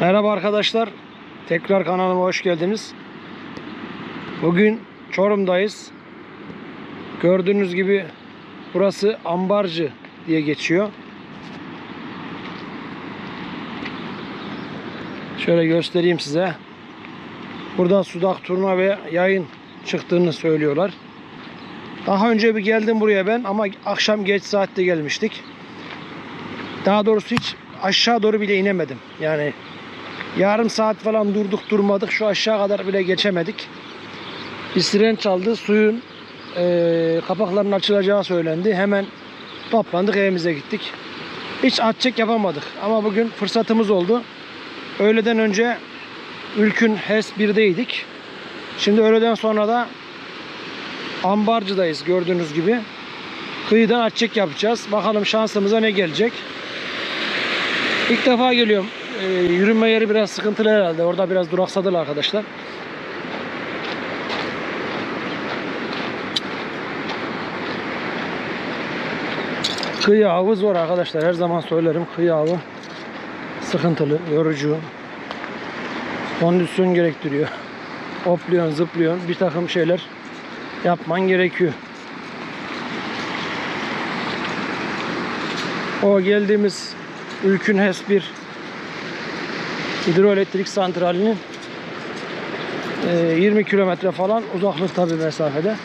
Merhaba arkadaşlar. Tekrar kanalıma hoş geldiniz. Bugün Çorum'dayız. Gördüğünüz gibi burası Ambarcı diye geçiyor. Şöyle göstereyim size. Burada sudak turna ve yayın çıktığını söylüyorlar. Daha önce bir geldim buraya ben ama akşam geç saatte gelmiştik. Daha doğrusu hiç aşağı doğru bile inemedim. Yani yarım saat falan durduk durmadık. Şu aşağı kadar bile geçemedik. Bir siren çaldı. Suyun eee kapaklarının açılacağı söylendi. Hemen toplandık evimize gittik. Hiç at çek yapamadık. Ama bugün fırsatımız oldu. Öğleden önce Ülkün HES 1'deydik. Şimdi öğleden sonra da Ambarcı'dayız gördüğünüz gibi. Kıyıdan at çek yapacağız. Bakalım şansımıza ne gelecek. İlk defa geliyorum. Ee, yürünme yeri biraz sıkıntılı herhalde. Orada biraz duraksadılar arkadaşlar. Kıyı avı zor arkadaşlar. Her zaman söylerim. Kıyı avı sıkıntılı, yorucu. Kondisyon gerektiriyor. Hopluyorsun, zıplıyorsun. Bir takım şeyler yapman gerekiyor. O geldiğimiz Ülkün HES 1 hidroelektrik santralinin e, 20 kilometre falan uzaklık tabi mesafede.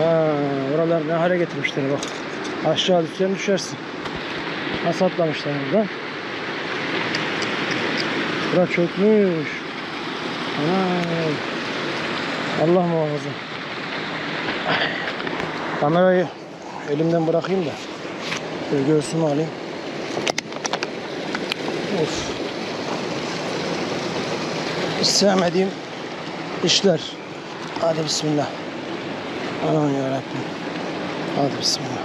Ha, oralar ne hale getirmişler bak. Aşağı düşsen düşersin. Nasıl atlamışlar burada. Bura çökmüş. Anay. Allah muhafaza. Kamerayı elimden bırakayım da. Göğsümü alayım. Sevmediğim işler. Hadi bismillah. Aman yarabbim. Hadi bismillah.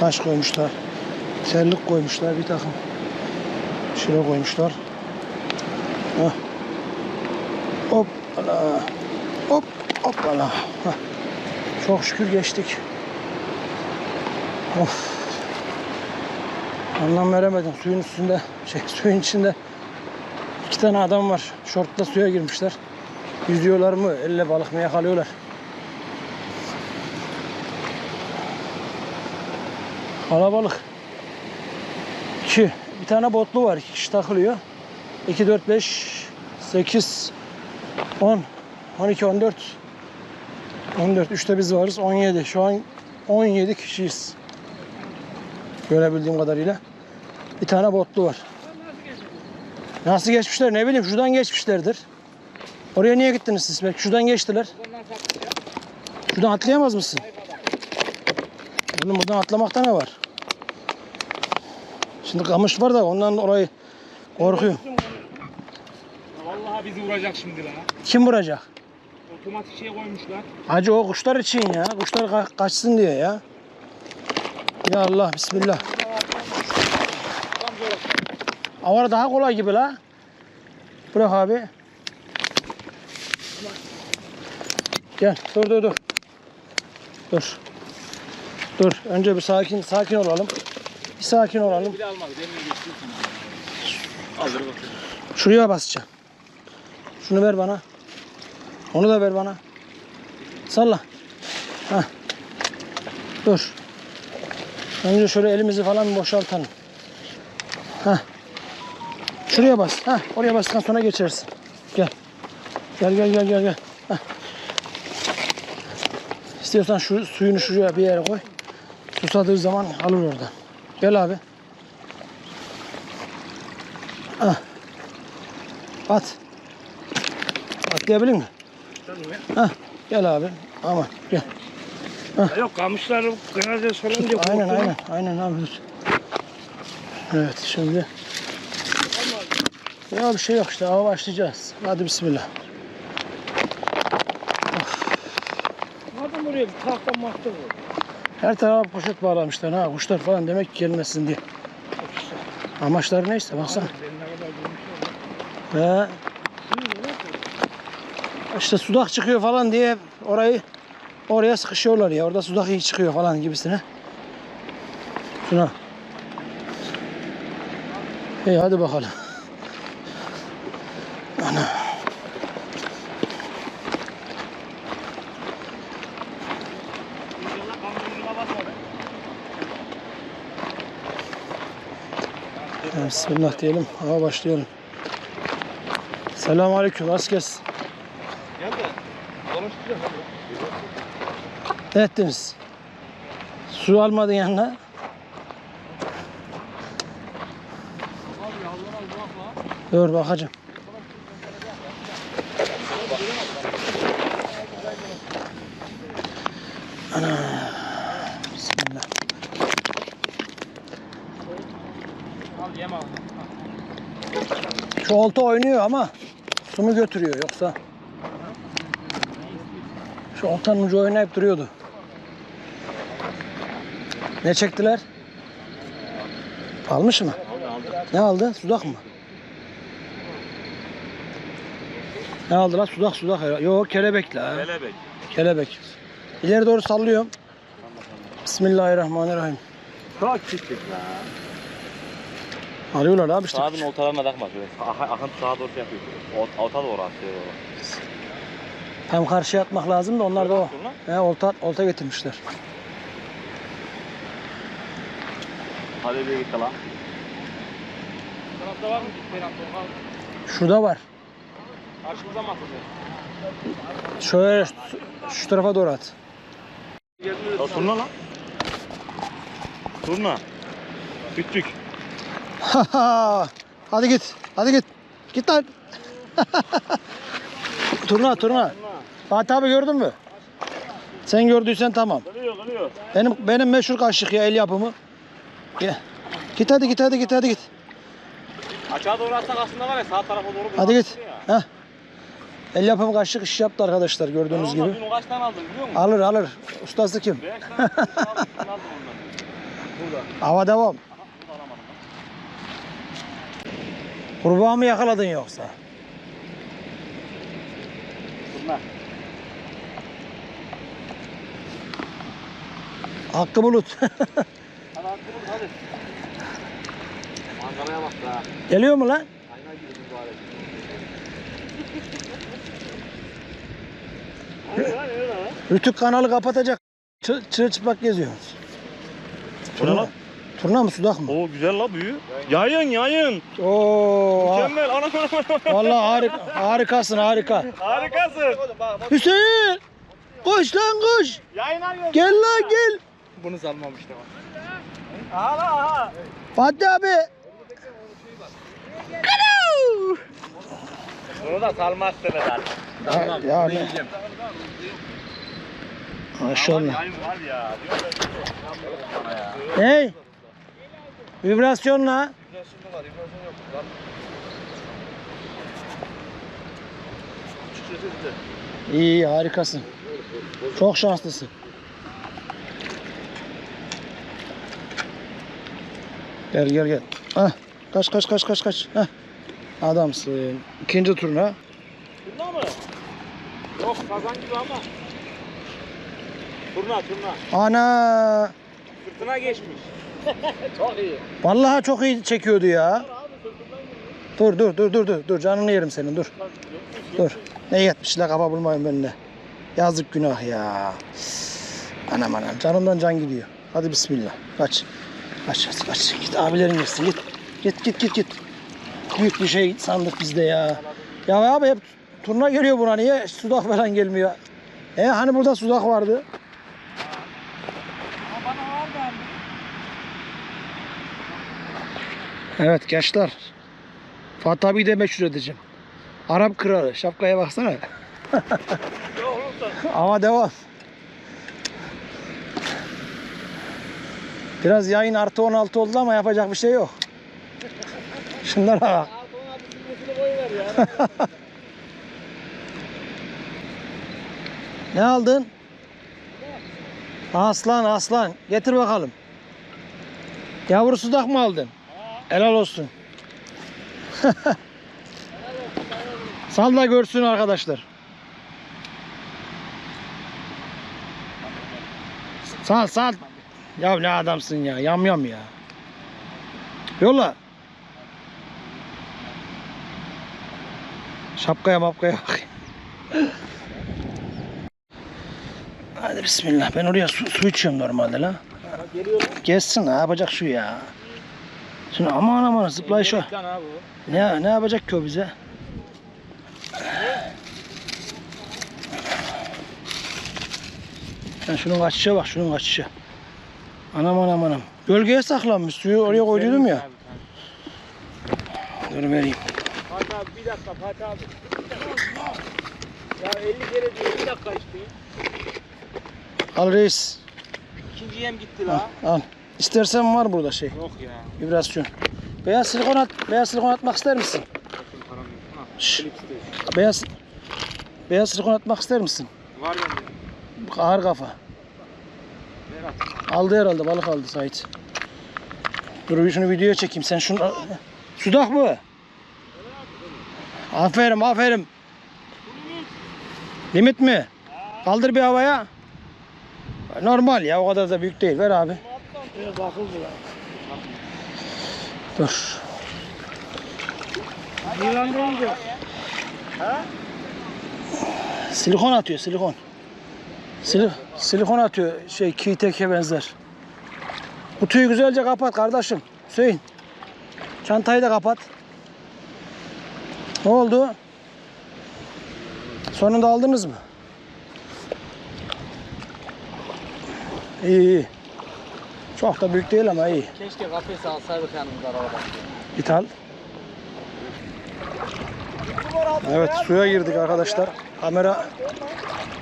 Taş koymuşlar. Terlik koymuşlar bir takım. Şöyle koymuşlar. Heh. Hop ala. Hop hop ala. Çok şükür geçtik. Of. Anlam veremedim. Suyun üstünde, şey suyun içinde iki tane adam var. Şortla suya girmişler. Yüzüyorlar mı? Elle balık mı yakalıyorlar? Kalabalık. İki. Bir tane botlu var. iki kişi takılıyor. 2, 4, 5, 8, 10, 12, 14, 14. Üçte biz varız. 17. Şu an 17 kişiyiz. Görebildiğim kadarıyla. Bir tane botlu var. Nasıl geçmişler ne bileyim şuradan geçmişlerdir. Oraya niye gittiniz siz? Belki şuradan geçtiler. Şuradan atlayamaz mısın? Oğlum buradan atlamakta ne var? Şimdi kamış var da ondan orayı korkuyorum. Vallahi bizi vuracak şimdi la. Kim vuracak? Otomatik şey koymuşlar. Hacı o kuşlar için ya. Kuşlar ka- kaçsın diye ya. Ya Allah bismillah. Avara daha kolay gibi la. Bırak abi. Gel dur dur dur. Dur. Dur. Önce bir sakin sakin olalım. Bir sakin olalım. Aldır bakayım. Şuraya basacağım. Şunu ver bana. Onu da ver bana. Salla. Heh. Dur. Önce şöyle elimizi falan boşaltalım. Heh. Şuraya bas. Heh. Oraya bastıktan sonra geçersin. Gel. Gel gel gel gel gel. Heh. İstiyorsan şu suyunu şuraya bir yere koy. Susadığı zaman alır oradan. Gel abi. Heh. At. Atlayabilir mi? Heh, gel abi. Aman gel. Yok kamışlar kıracağız falan diye Aynen aynen. Aynen abi. Evet şimdi. Ya bir şey yok işte. Hava başlayacağız. Hadi bismillah. Adam oraya bir tahta mahta vurdu. Her tarafa poşet bağlamışlar ha. Kuşlar falan demek ki gelmesin diye. Amaçları neyse baksana. He. İşte sudak çıkıyor falan diye orayı oraya sıkışıyorlar ya. Orada sudak iyi çıkıyor falan gibisine. Şuna. İyi hadi bakalım. Ana. Evet, Bismillah diyelim. Hava başlayalım. Selamun Aleyküm. Rast gelsin. Ne ettiniz? Su almadın yanına. Dur bakacağım. Ana. Bismillah. Al yem al. Şu olta oynuyor ama su mu götürüyor yoksa? Şu oltanın ucu oynayıp duruyordu. Ne çektiler? Almış mı? Ne aldı? Sudak mı? Ne aldılar? Sudak sudak. Yok kelebek la. Kelebek. Kelebek. İleri doğru sallıyorum. Bismillahirrahmanirrahim. Çok küçük la. Alıyorlar abi işte. Sağın oltalarına takma şöyle. Akıntı sağa doğru şey yapıyor. Ot, ota doğru atıyor. Hem karşıya atmak lazım da onlar da o. He, olta, olta getirmişler. Hadi bir gitti lan. Tarafta var mı? Şurada var. Karşımıza mı atılıyor? Şöyle şu, şu tarafa doğru at. Ya turna lan. Turna. Küçük. Hadi git. Hadi git. Git lan. turna turna. Fatih abi gördün mü? Sen gördüysen tamam. Geliyor geliyor. Benim benim meşhur kaşık ya el yapımı. Gel. Git hadi git hadi git hadi git. Aşağı doğru atsak aslında var ya sağ tarafa doğru. Hadi git. Heh. El yapımı kaşık iş yaptı arkadaşlar gördüğünüz gibi. dün kaç tane aldım biliyor musun? Alır alır. Ustası kim? Beş tane aldım. Burada. Hava devam. Aha bunu alamadım. lan. Kurbağa mı yakaladın yoksa? Turna. Hakkı bulut. Hadi aklımız hadi. Manzaraya bak da. Geliyor mu lan? Mübarek. Hadi hadi hadi. Rütük kanalı kapatacak. Çı çırılçıplak geziyoruz. O ne lan? Turna mı sudak mı? Oo güzel la büyü. Yayın yayın. Oo. Mükemmel. Ana ana ana. Vallahi harika, harikasın harika. Harikasın. Hüseyin! Koş lan koş. Yayın arıyorum. Gel lan gel. Bunu salmamıştı. Aha aha. Fatih abi. Bunu da salmazsınız artık. Ya, ya ne? Maşallah. Yayın var ya. Diyor ben sana ya. Hey. Vibrasyonla. İyi harikasın. Çok şanslısın. Gel gel gel. Hah. Kaç kaç kaç kaç kaç. Hah. Adamsın. İkinci turna. Turna mı? Yok kazan gibi ama. Turna turna. Ana. Sırtına geçmiş. Çok iyi. Vallahi çok iyi çekiyordu ya. Dur dur dur dur dur dur canını yerim senin dur. Dur. Ne yetmiş la kafa bulmayın benimle. Yazık günah ya. Anam anam canımdan can gidiyor. Hadi bismillah. Kaç. Kaç kaç kaç. Git abilerin gitsin git. Git git git git. Büyük bir şey sandık bizde ya. Ya abi hep turna geliyor buna niye sudak falan gelmiyor? E hani burada sudak vardı. Evet gençler. Fatih abi de meşhur edeceğim. Arap kralı. Şapkaya baksana. Ama devam. Biraz yayın artı 16 oldu ama yapacak bir şey yok. Şunlara bak. ne aldın? Aslan aslan. Getir bakalım. Yavru sudak mı aldın? Helal olsun. Salla görsün arkadaşlar. Sal sal. Ya ne adamsın ya. Yam yam ya. Yolla. Şapkaya mapkaya bak. Hadi bismillah. Ben oraya su, su içiyorum normalde la. Geçsin ha yapacak şu ya. Şimdi aman aman zıplay şu. Ne, ne yapacak ki o bize? Sen şunun kaçışa bak şunun kaçışa. Anam anam anam. Gölgeye saklanmış suyu oraya koyduydum ya. Dur vereyim. Fatih abi bir dakika Fatih abi. Ya 50 kere diyor bir dakika işte. Al reis. İkinci yem gitti Al, la. al. İstersen var burada şey. Yok ya. Vibrasyon. Beyaz silikon at. Beyaz silikon atmak ister misin? Şşş. Beyaz Beyaz silikon atmak ister misin? Var bende. Ağır kafa. Aldı herhalde balık aldı Sait. Dur bir şunu videoya çekeyim. Sen şunu sudak mı? Aferin aferin. Limit mi? Kaldır bir havaya. Normal ya o kadar da büyük değil. Ver abi. Dur. Yılan değil de. Silikon atıyor silikon. Sil silikon atıyor şey kiteke benzer. Kutuyu güzelce kapat kardeşim. Hüseyin. Çantayı da kapat. Ne oldu? Sonunda aldınız mı? İyi iyi. Çok da büyük değil ama iyi. Keşke kafesi alsaydık yanımıza arabada. Git al. Evet suya girdik arkadaşlar. Kamera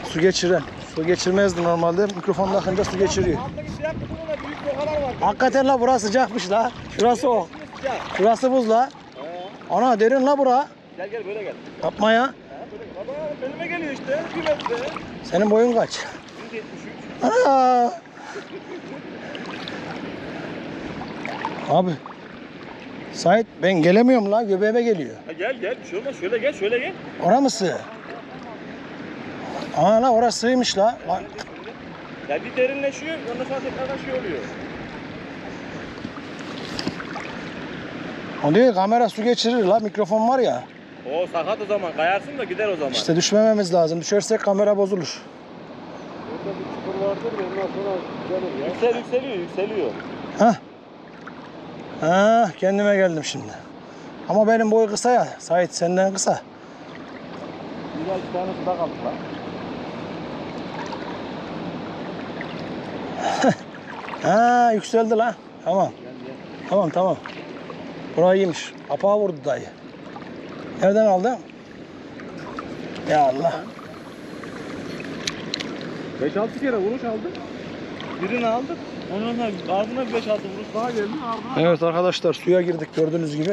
su geçiren. Su geçirmezdi normalde. Mikrofon takınca su geçiriyor. Hakikaten la burası sıcakmış la. Şurası o. Şurası buz la. Ana derin la bura. Gel gel böyle gel. Yapma ya. Baba belime geliyor işte. Bir metre. Senin boyun kaç? 173. Ana. Abi. Sait ben gelemiyorum la. Göbeğime geliyor. Ha, gel gel bir şey olmaz. Şöyle gel şöyle gel. Ora mı sığ? Aa la orası sığmış la. Lan, Ya bir derinleşiyor. Ondan sonra tekrardan şey oluyor. O değil kamera su geçirir la. Mikrofon var ya. O sakat o zaman. Kayarsın da gider o zaman. İşte düşmememiz lazım. Düşersek kamera bozulur. Orada bir çukur vardır da ondan sonra gelir ya. Yüksel, yükseliyor, yükseliyor. Hah. Ha, kendime geldim şimdi. Ama benim boy kısa ya. Sait senden kısa. Güzel bir tane suda kaldı lan. Ha, yükseldi la. Tamam. Tamam tamam. Burayı iyiymiş. Apağı vurdu dayı. Nereden aldın? Ya Allah. 5-6 kere vuruş aldık. Birini aldık. Ondan ardına 5-6 vuruş daha geldi. Ardına Evet arkadaşlar suya girdik gördüğünüz gibi.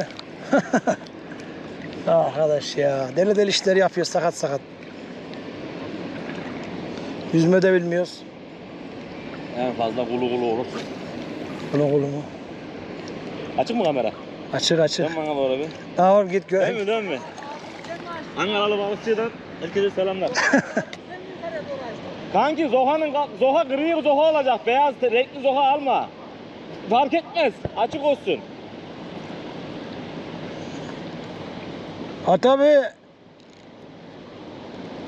Arkadaş ya deli deli işler yapıyor sakat sakat. Yüzme de bilmiyoruz. En fazla kulu kulu olursun. Bunu kolumu. Açık mı kamera? Açık açık. Dön bana doğru bir. Ha oğlum git gör. Dön mü dön mü? Ankaralı balıkçıdan herkese selamlar. Kanki Zoha'nın Zoha gri Zoha olacak. Beyaz renkli Zoha alma. Fark etmez. Açık olsun. Ha tabi.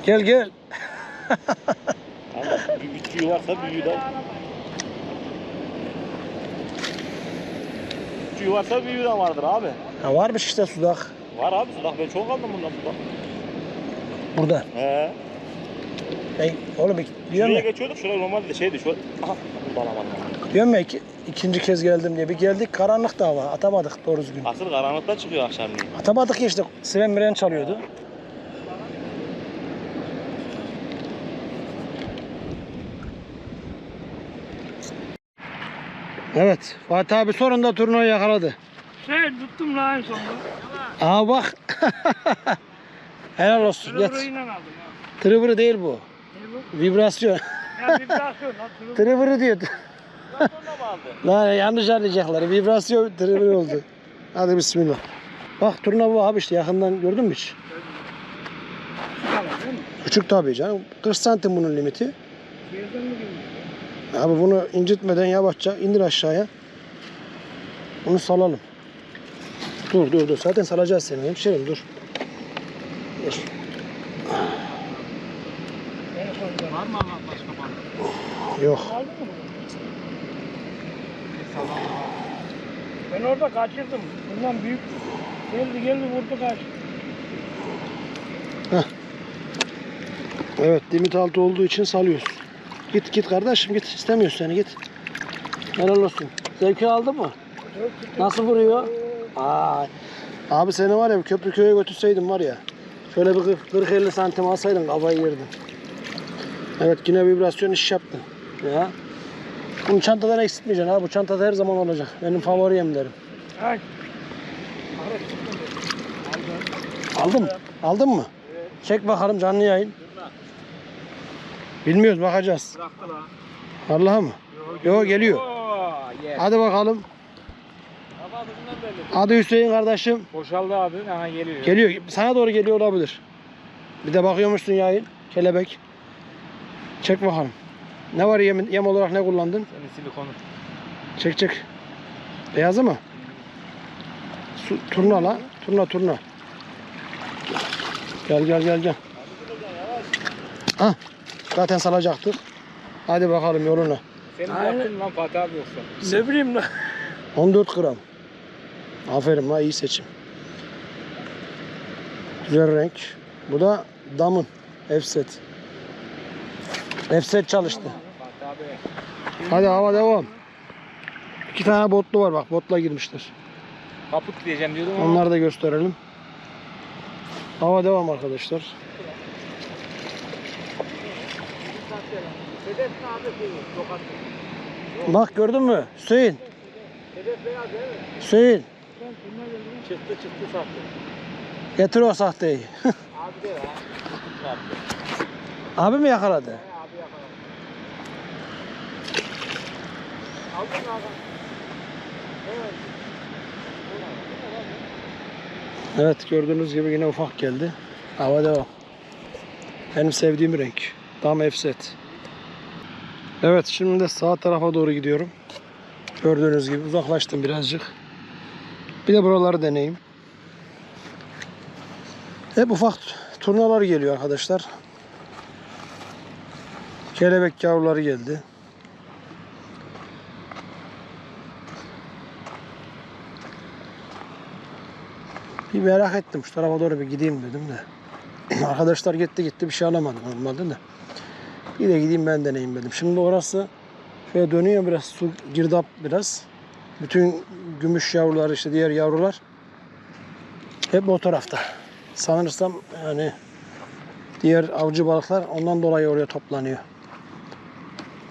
Gel gel. Ama bir küçüğü varsa büyüğü de. Küçüğü varsa büyüğü de vardır abi. Ha varmış işte sudak. Var abi sudak. Ben çok aldım bundan sudak. Burada. He. Ben, oğlum ik- diyorum Şuraya ya, geçiyorduk. Şuraya normalde şeydi. Şu... Aha. Bulamadım. diyorum ya iki, ikinci kez geldim diye. Bir geldik karanlık da hava. Atamadık doğru düzgün. Asıl karanlıkta çıkıyor akşamleyin. Atamadık ya işte. Sven Miren çalıyordu. Evet. Fatih abi sonunda turnayı yakaladı. Şey tuttum lan en sonunda. Aa bak. Helal olsun. Yat. Aldım ha. Tırıvırı değil bu. Bu? Vibrasyon. Ya bir bırakıyor lan. Tırıvırı aldın? Lan yanlış anlayacaklar. Vibrasyon tırıvırı oldu. Hadi bismillah. Bak turna abi işte yakından gördün mü hiç? Küçük tabii canım. 40 santim bunun limiti. Abi bunu incitmeden yavaşça indir aşağıya. Bunu salalım. Dur dur dur. Zaten salacağız seni. Hemşerim dur. Dur. Var mı başka balık? Yok. Ben orada kaçırdım. Bundan büyük. Geldi geldi vurdu kaç. Evet limit altı olduğu için salıyoruz. Git git kardeşim git. İstemiyoruz seni git. Helal olsun. Zevki aldın mı? Nasıl vuruyor? Aa, abi seni var ya Köprüköy'e götürseydim var ya. Şöyle bir 40-50 santim alsaydın kafayı yerdin. Evet yine vibrasyon iş yaptı. Ya. Bunu çantadan eksiltmeyeceksin ha. Bu çantada her zaman olacak. Benim favori yemlerim. Ay. Aldın mı? Aldın mı? Çek bakalım canlı yayın. Bilmiyoruz bakacağız. Vallahi mı? Yo geliyor. Oo, yes. Hadi bakalım. Hadi Hüseyin kardeşim. Boşaldı abi. Aha geliyor. Geliyor. Sana doğru geliyor olabilir. Bir de bakıyormuşsun yayın. Kelebek. Çek bakalım. Ne var yem, yem olarak ne kullandın? Senin silikonu. Çek çek. Beyazı mı? Su, turna la. Turna turna. Gel gel gel gel. Hah. Zaten salacaktık. Hadi bakalım yoluna. Senin baktın lan Fatih abi yoksa. Ne bileyim lan. 14 gram. Aferin ha iyi seçim. Güzel renk. Bu da damın. Efset. Efset çalıştı. Hadi hava devam. İki tane botlu var bak botla girmişler. Kaput diyeceğim diyordum ama. Onları da gösterelim. Hava devam arkadaşlar. Bak gördün mü? Hüseyin. Sedef beyaz değil mi? Hüseyin. Çıktı çıktı sattı. Getir o sahteyi. Abi mi yakaladı. Aldın mı abi? Evet. Gördüğünüz gibi yine ufak geldi. Hava devam. Benim sevdiğim renk. Tam efset. Evet şimdi de sağ tarafa doğru gidiyorum. Gördüğünüz gibi uzaklaştım birazcık. Bir de buraları deneyeyim. Hep ufak turnalar geliyor arkadaşlar. Kelebek yavruları geldi. Bir merak ettim şu tarafa doğru bir gideyim dedim de. Arkadaşlar gitti gitti bir şey alamadım normalde de. Bir de gideyim ben deneyeyim dedim. Şimdi orası şöyle dönüyor biraz su girdap biraz. Bütün gümüş yavrular işte diğer yavrular hep o tarafta. Sanırsam yani diğer avcı balıklar ondan dolayı oraya toplanıyor.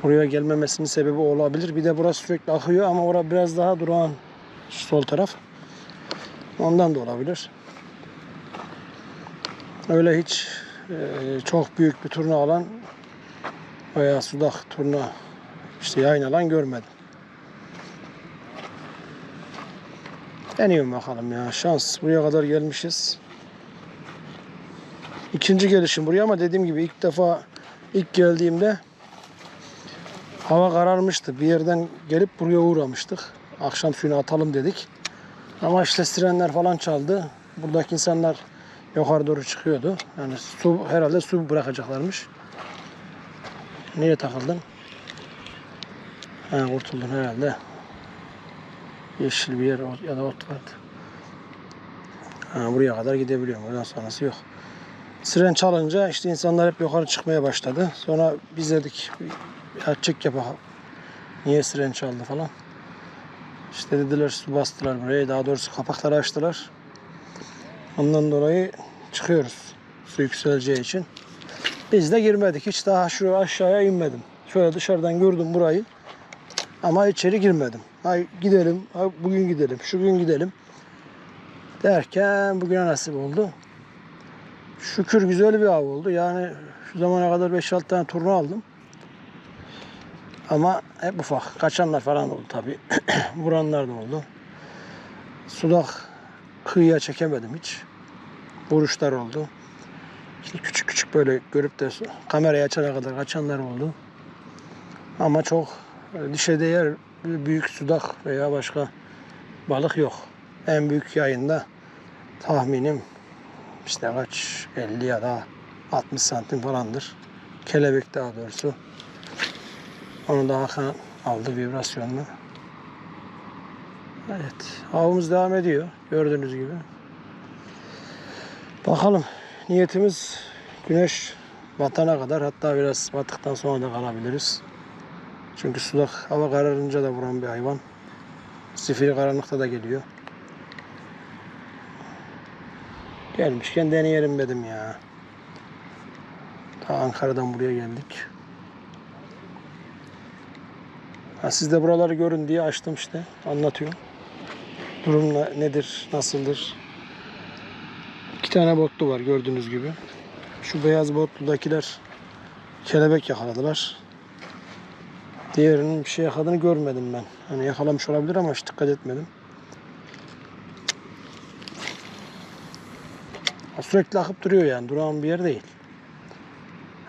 Oraya gelmemesinin sebebi olabilir. Bir de burası sürekli akıyor ama orası biraz daha durağan sol taraf. Ondan da olabilir. Öyle hiç e, çok büyük bir turna alan veya sudak turna işte yayın alan görmedim. Deniyorum bakalım ya. Şans. Buraya kadar gelmişiz. İkinci gelişim buraya ama dediğim gibi ilk defa ilk geldiğimde hava kararmıştı. Bir yerden gelip buraya uğramıştık. Akşam suyunu atalım dedik. Ama işte sirenler falan çaldı. Buradaki insanlar yukarı doğru çıkıyordu. Yani su herhalde su bırakacaklarmış. Niye takıldın? Ha kurtuldun herhalde. Yeşil bir yer ya da ot vardı. Ha, buraya kadar gidebiliyorum. Buradan sonrası yok. Siren çalınca işte insanlar hep yukarı çıkmaya başladı. Sonra biz dedik ya çek yapalım. Niye siren çaldı falan. İşte dediler su bastılar buraya. Daha doğrusu kapakları açtılar. Ondan dolayı çıkıyoruz. Su yükseleceği için. Biz de girmedik. Hiç daha şu aşağıya inmedim. Şöyle dışarıdan gördüm burayı. Ama içeri girmedim. Hay gidelim, hay bugün gidelim, şu gün gidelim. Derken bugüne nasip oldu. Şükür güzel bir av oldu. Yani şu zamana kadar 5-6 tane turnu aldım. Ama hep ufak. Kaçanlar falan oldu tabii. Vuranlar da oldu. Sudak kıyıya çekemedim hiç. Vuruşlar oldu. İşte küçük küçük böyle görüp de kamerayı açana kadar kaçanlar oldu. Ama çok e, dişe değer büyük sudak veya başka balık yok. En büyük yayında tahminim işte kaç 50 ya da 60 santim falandır. Kelebek daha doğrusu. Onu da Hakan aldı vibrasyonla. Evet. Avımız devam ediyor. Gördüğünüz gibi. Bakalım. Niyetimiz güneş batana kadar hatta biraz battıktan sonra da kalabiliriz. Çünkü sudak hava kararınca da vuran bir hayvan. Zifiri karanlıkta da geliyor. Gelmişken deneyelim dedim ya. Ta Ankara'dan buraya geldik. Ha, siz de buraları görün diye açtım işte. Anlatıyorum. Durum ne- nedir, nasıldır? İki tane botlu var gördüğünüz gibi. Şu beyaz botludakiler kelebek yakaladılar. Diğerinin bir şey yakaladığını görmedim ben. Hani yakalamış olabilir ama hiç dikkat etmedim. Sürekli akıp duruyor yani. Duran bir yer değil.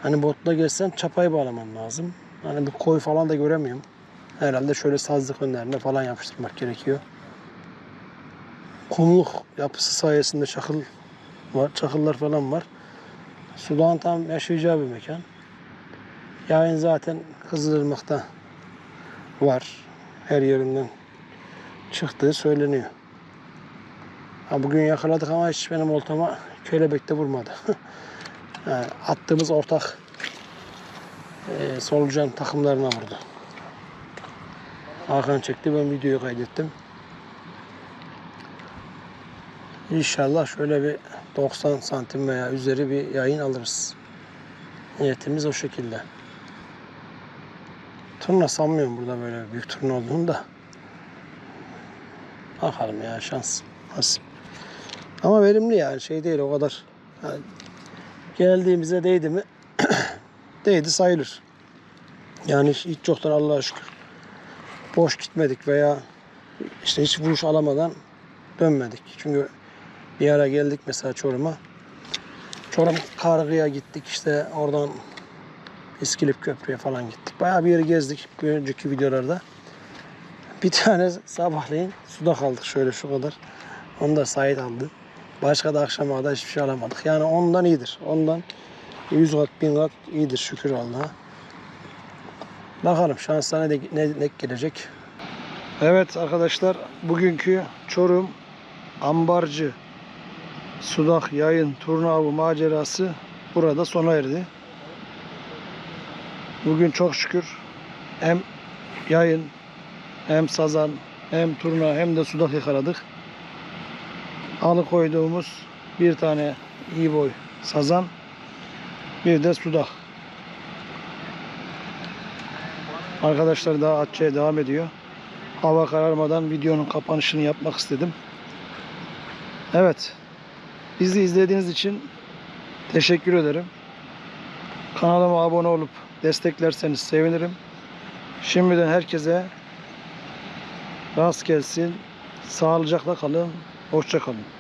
Hani botla gelsen çapayı bağlaman lazım. Hani bir koy falan da göremiyorum. Herhalde şöyle sazlık önlerine falan yapıştırmak gerekiyor. Kumluk yapısı sayesinde çakıl var. Çakıllar falan var. Sudan tam yaşayacağı bir mekan. Yayın zaten Kızılırmak'ta var. Her yerinden çıktığı söyleniyor. Ha, bugün yakaladık ama hiç benim oltama kelebek de vurmadı. Attığımız ortak e, solucan takımlarına vurdu. Hakan çekti ben videoyu kaydettim. İnşallah şöyle bir 90 santim veya üzeri bir yayın alırız. Niyetimiz o şekilde. Turna sanmıyorum burada böyle büyük turna olduğunu da. Bakalım ya şans. Nasip. Ama verimli yani şey değil o kadar. Yani geldiğimize değdi mi? değdi sayılır. Yani hiç, yoktan Allah'a şükür. Boş gitmedik veya işte hiç vuruş alamadan dönmedik. Çünkü bir ara geldik mesela Çorum'a. Çorum Kargı'ya gittik işte oradan İskilip Köprü'ye falan gittik. Bayağı bir yeri gezdik bir önceki videolarda. Bir tane sabahleyin suda kaldık şöyle şu kadar. Onu da Sait aldı. Başka da akşama kadar hiçbir şey alamadık. Yani ondan iyidir. Ondan 100 kat, 1000 kat iyidir şükür Allah'a. Bakalım şanslar ne, ne, ne gelecek. Evet arkadaşlar bugünkü Çorum Ambarcı Sudak Yayın Turna Avı macerası burada sona erdi. Bugün çok şükür hem yayın hem sazan hem turna hem de sudak yakaladık. Alıkoyduğumuz bir tane iyi boy sazan bir de sudak. Arkadaşlar daha atçaya devam ediyor. Hava kararmadan videonun kapanışını yapmak istedim. Evet. Bizi izlediğiniz için teşekkür ederim. Kanalıma abone olup desteklerseniz sevinirim. Şimdiden herkese rast gelsin. Sağlıcakla kalın. Hoşça kalın.